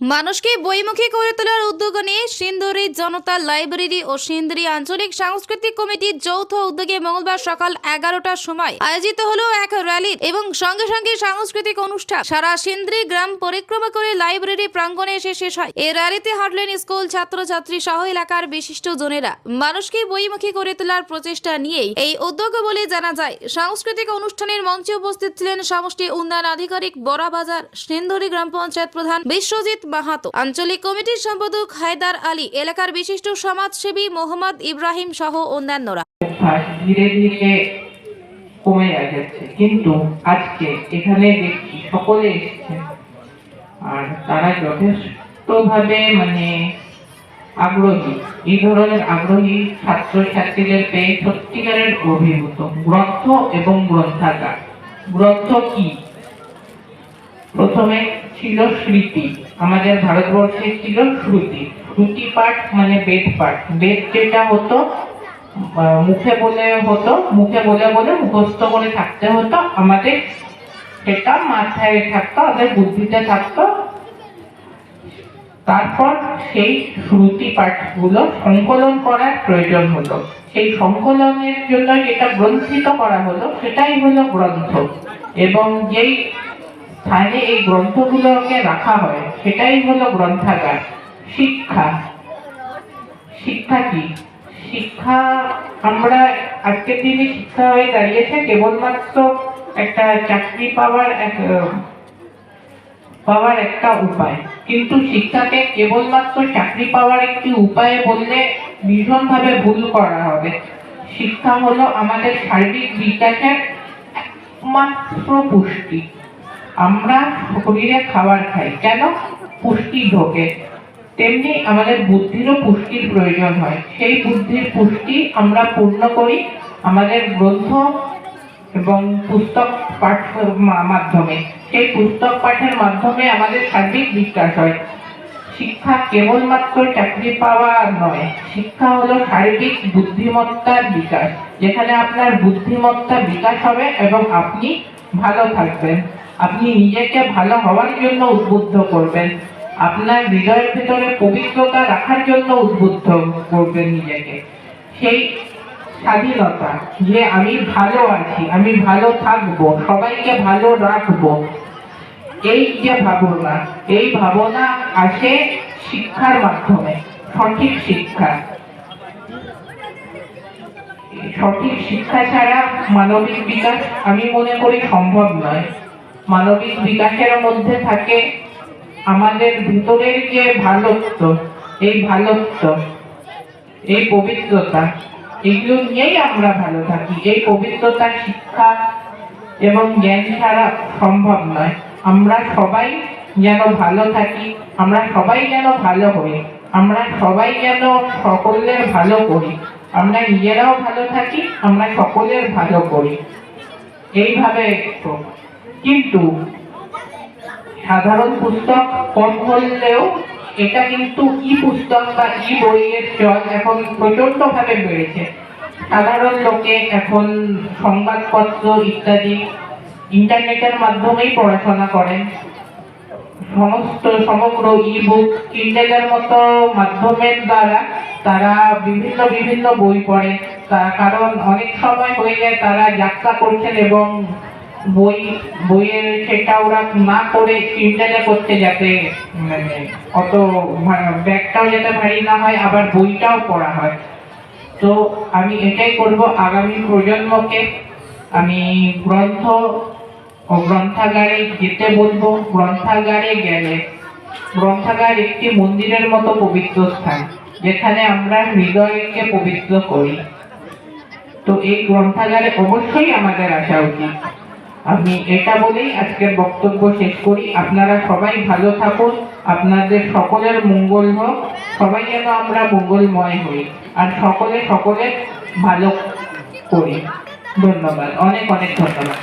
মানুষকে বইমুখী করে তোলার উদ্যোগ নিয়ে সিন্দুরি জনতা লাইব্রেরি ও সিন্দুরি আঞ্চলিক সাংস্কৃতিক কমিটির যৌথ উদ্যোগে মঙ্গলবার সকাল এগারোটার সময় আয়োজিত হলো এক র্যালি এবং সঙ্গে সঙ্গে সাংস্কৃতিক অনুষ্ঠান। সারা সিন্দ্রি গ্রাম পরিক্রমা করে লাইব্রেরি প্রাঙ্গণে এসে শেষ হয়। এই র্যালিতে হাঁটলেন স্কুল ছাত্রছাত্রী সহ এলাকার বিশিষ্ট জনেরা। মানুষকে বইমুখী করে তোলার প্রচেষ্টা নিয়েই এই উদ্যোগ বলে জানা যায়। সাংস্কৃতিক অনুষ্ঠানের মঞ্চে উপস্থিত ছিলেন সমষ্টি উন্নয়ন আধিকারিক বড়াবাজার সিন্ধুরি গ্রাম পঞ্চায়েত প্রধান বিশ্বজিৎ মাহাতো। আঞ্চলিক কমিটির সম্পাদক হায়দার আলী, এলাকার বিশিষ্ট সমাজসেবী মোহাম্মদ ইব্রাহিম সহ অন্যান্যরা। ধীরে ধীরে কমে যাচ্ছে, কিন্তু আজকে এখানে দেখছি সকলে এসেছে। আর তারা যথেষ্টভাবে মানে আগ্রহী, এই ধরনের আগ্রহী ছাত্র ছাত্রীদের পেয়ে সত্যিকারের অভিভূত। গ্রন্থ এবং গ্রন্থাগার। গ্রন্থ কি? প্রথমে ছিল স্মৃতি। আমাদের ভারতবর্ষে ছিল শ্রুতি। শ্রুতি পাঠ মানে বেদ পাঠ। বেদ যেটা হতো মুখে বলে হতো, মুখে বলে বলে মুখস্থ করে থাকতে হতো, আমাদের সেটা মাথায় থাকতো, আমাদের বুদ্ধিতে থাকতো। তারপর সেই শ্রুতি পাঠগুলো সংকলন করার প্রয়োজন হলো। সেই সংকলনের জন্য যেটা গ্রন্থিত করা হলো, সেটাই হলো গ্রন্থ। এবং যেই স্থানে এই গ্রন্থগুলোকে রাখা হয়। সেটাই হলো গ্রন্থাগার। শিক্ষা। শিক্ষা কি? শিক্ষা, আমরা আজকের দিনে শিক্ষা হয়ে দাঁড়িয়েছে, কেবলমাত্র একটা চাকরি পাওয়ার এক, পাওয়ার একটা উপায়। কিন্তু শিক্ষাকে কেবলমাত্র চাকরি পাওয়ার একটি উপায় বললে ভীষণভাবে ভুল করা হবে। শিক্ষা হলো আমাদের শারীরিক বিকাশের একমাত্র পুষ্টি। আমরা শরীরে খাবার খাই। কেন? পুষ্টি ঢোকে তেমনি আমাদের বুদ্ধিরও পুষ্টির প্রয়োজন হয়। সেই বুদ্ধির পুষ্টি আমরা পূর্ণ করি আমাদের গ্রন্থ এবং পুস্তক পাঠ মাধ্যমে। সেই পুস্তক পাঠের মাধ্যমে আমাদের সার্বিক বিকাশ হয়। শিক্ষা কেবলমাত্র চাকরি পাওয়া নয়, শিক্ষা হলো শারীরিক বুদ্ধিমত্তার বিকাশ। যেখানে আপনার বুদ্ধিমত্তা বিকাশ হবে এবং আপনি ভালো থাকবেন। আপনি নিজেকে ভালো হওয়ার জন্য উদ্বুদ্ধ করবেন। আপনার হৃদয়ের ভিতরে পবিত্রতা রাখার জন্য উদ্বুদ্ধ করবেন নিজেকে। সেই স্বাধীনতা যে আমি ভালো আছি, আমি ভালো থাকব, সবাইকে ভালো রাখব, এই যে ভাবনা, এই ভাবনা আসে শিক্ষার মাধ্যমে, সঠিক শিক্ষা। সঠিক শিক্ষা ছাড়া মানবিক বিকাশ আমি মনে করি সম্ভব নয়। মানবিক বিকাশের মধ্যে থাকে আমাদের ভিতরের যে ভালোত্ব, এই ভালোত্ব, এই পবিত্রতা, এগুলো নিয়েই আমরা ভালো থাকি। এই পবিত্রতা শিক্ষা এবং জ্ঞান ছাড়া সম্ভব নয়। আমরা সবাই যেন ভালো থাকি, আমরা সবাই যেন ভালো হই, আমরা সবাই যেন সকলের ভালো করি। আমরা নিজেরাও ভালো থাকি, আমরা সকলের ভালো করি। এইভাবে হোক। কিন্তু সাধারণ পুস্তক কম হলেও এটা কিন্তু ই পুস্তক বা ই বইয়ের চল এখন প্রচণ্ড ভাবে বেড়েছে। সাধারণ লোকে এখন সংবাদপত্র ইত্যাদি ইন্টারনেটের মাধ্যমেই পড়াশোনা করেন। সমস্ত, সমগ্র ই বুক কিন্ডেলের মতো মাধ্যমের দ্বারা তারা বিভিন্ন বিভিন্ন বই পড়ে। তা- কারণ অনেক সময় হয়ে যায় তারা যাত্রা করছেন এবং বই, বইয়ের সেটা ওরা না করে কিন্ডেলে করতে যাতে মানে অত ব্যাগটাও যাতে ভারী না হয়, আবার বইটাও পড়া হয়। তো আমি এটাই করব। আগামী প্রজন্মকে আমি গ্রন্থ ও গ্রন্থাগারে যেতে বলব। গ্রন্থাগারে গেলে, গ্রন্থাগার একটি মন্দিরের মতো পবিত্র স্থান, যেখানে আমরা হৃদয়কে পবিত্র করি। তো এই গ্রন্থাগারে অবশ্যই আমাদের আসা উচিত। আমি এটা বলেই আজকের বক্তব্য শেষ করি। আপনারা সবাই ভালো থাকুন। আপনাদের সকলের মঙ্গল হোক। সবাই যেন আমরা মঙ্গলময় হই। আর সকলে সকলের ভালো করি। ধন্যবাদ। অনেক অনেক ধন্যবাদ।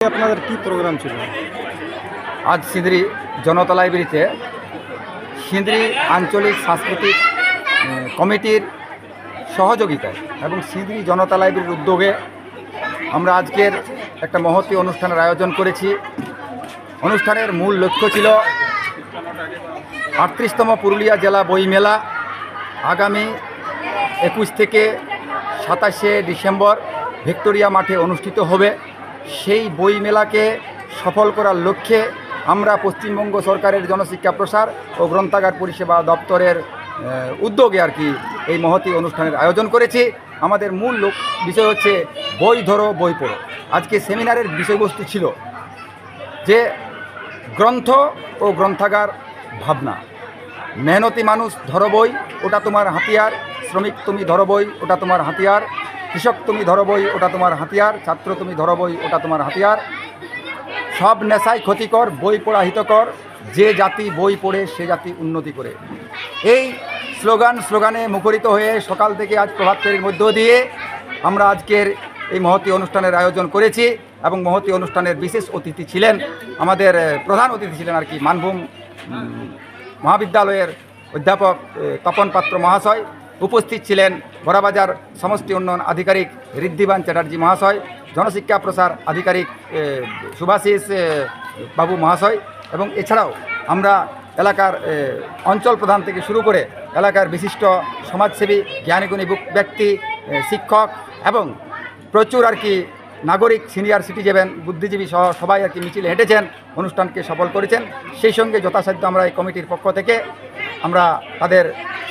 আপনাদের কি প্রোগ্রাম ছিল? আজ সিন্দ্রি জনতা লাইব্রেরিতে সিন্দ্রি আঞ্চলিক সাংস্কৃতিক কমিটির সহযোগিতায় এবং সিন্দ্রি জনতা লাইব্রেরির উদ্যোগে আমরা আজকের একটা মহতী অনুষ্ঠানের আয়োজন করেছি। অনুষ্ঠানের মূল লক্ষ্য ছিল আটত্রিশতম পুরুলিয়া জেলা বইমেলা আগামী একুশ থেকে সাতাশে ডিসেম্বর ভিক্টোরিয়া মাঠে অনুষ্ঠিত হবে। সেই বইমেলাকে সফল করার লক্ষ্যে আমরা পশ্চিমবঙ্গ সরকারের জনশিক্ষা প্রসার ও গ্রন্থাগার পরিষেবা দপ্তরের উদ্যোগে আর কি এই মহতি অনুষ্ঠানের আয়োজন করেছি। আমাদের মূল লোক বিষয় হচ্ছে বই ধরো, বই পড়ো। আজকে সেমিনারের বিষয়বস্তু ছিল যে গ্রন্থ ও গ্রন্থাগার ভাবনা। মেহনতি মানুষ ধরো বই, ওটা তোমার হাতিয়ার। শ্রমিক তুমি ধরো বই, ওটা তোমার হাতিয়ার। কৃষক তুমি ধরো বই, ওটা তোমার হাতিয়ার। ছাত্র তুমি ধরো বই, ওটা তোমার হাতিয়ার। সব নেশাই ক্ষতিকর, বই পড়া হিতকর। যে জাতি বই পড়ে, সে জাতি উন্নতি করে। এই স্লোগান স্লোগানে মুখরিত হয়ে সকাল থেকে আজ প্রভাত ফেরির মধ্য দিয়ে আমরা আজকের এই মহতি অনুষ্ঠানের আয়োজন করেছি এবং মহতি অনুষ্ঠানের বিশেষ অতিথি ছিলেন আমাদের প্রধান অতিথি ছিলেন আর কি মানভূম মহাবিদ্যালয়ের অধ্যাপক তপন পাত্র মহাশয়। উপস্থিত ছিলেন বড়াবাজার সমষ্টি উন্নয়ন আধিকারিক ঋদ্ধিবান চ্যাটার্জি মহাশয় জনশিক্ষা প্রসার আধিকারিক আহ, সুভাষিস বাবু মহাশয় এবং এছাড়াও আমরা এলাকার অঞ্চল প্রধান থেকে শুরু করে এলাকার বিশিষ্ট সমাজসেবী জ্ঞানীগুণী ব্যক্তি শিক্ষক এবং প্রচুর আর কি নাগরিক সিনিয়র সিটিজেন বুদ্ধিজীবী সহ সবাই আর কি মিছিলে হেঁটেছেন অনুষ্ঠানকে সফল করেছেন। সেই সঙ্গে যথাসাধ্য আমরা এই কমিটির পক্ষ থেকে আমরা তাদের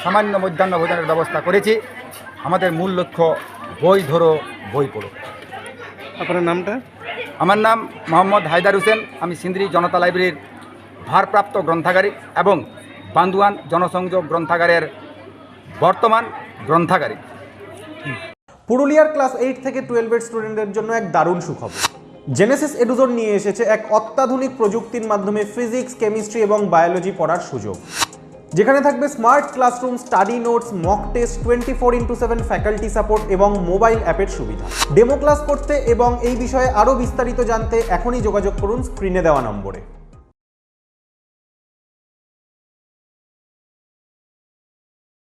সামান্য মধ্যাহ্ন ভোজনের ব্যবস্থা করেছি। আমাদের মূল লক্ষ্য বই ধরো বই পড়ো। আপনার নামটা? আমার নাম মোহাম্মদ হায়দার হোসেন। আমি সিন্দ্রি জনতা লাইব্রেরির ভারপ্রাপ্ত গ্রন্থাগারিক এবং বান্দুয়ান জনসংযোগ গ্রন্থাগারের বর্তমান গ্রন্থাগারিক পুরুলিয়ার ক্লাস এইট থেকে টুয়েলভের স্টুডেন্টদের জন্য এক দারুণ সুখবর। জেনেসিস এডুজোন নিয়ে এসেছে এক অত্যাধুনিক প্রযুক্তির মাধ্যমে ফিজিক্স কেমিস্ট্রি এবং বায়োলজি পড়ার সুযোগ। যেখানে থাকবে smart classroom study notes mock test twenty four into seven faculty support এবং মোবাইল অ্যাপের সুবিধা। ডেমো ক্লাস করতে এবং এই বিষয়ে আরও বিস্তারিত জানতে এখনই যোগাযোগ করুন স্ক্রিনে দেওয়া নম্বরে।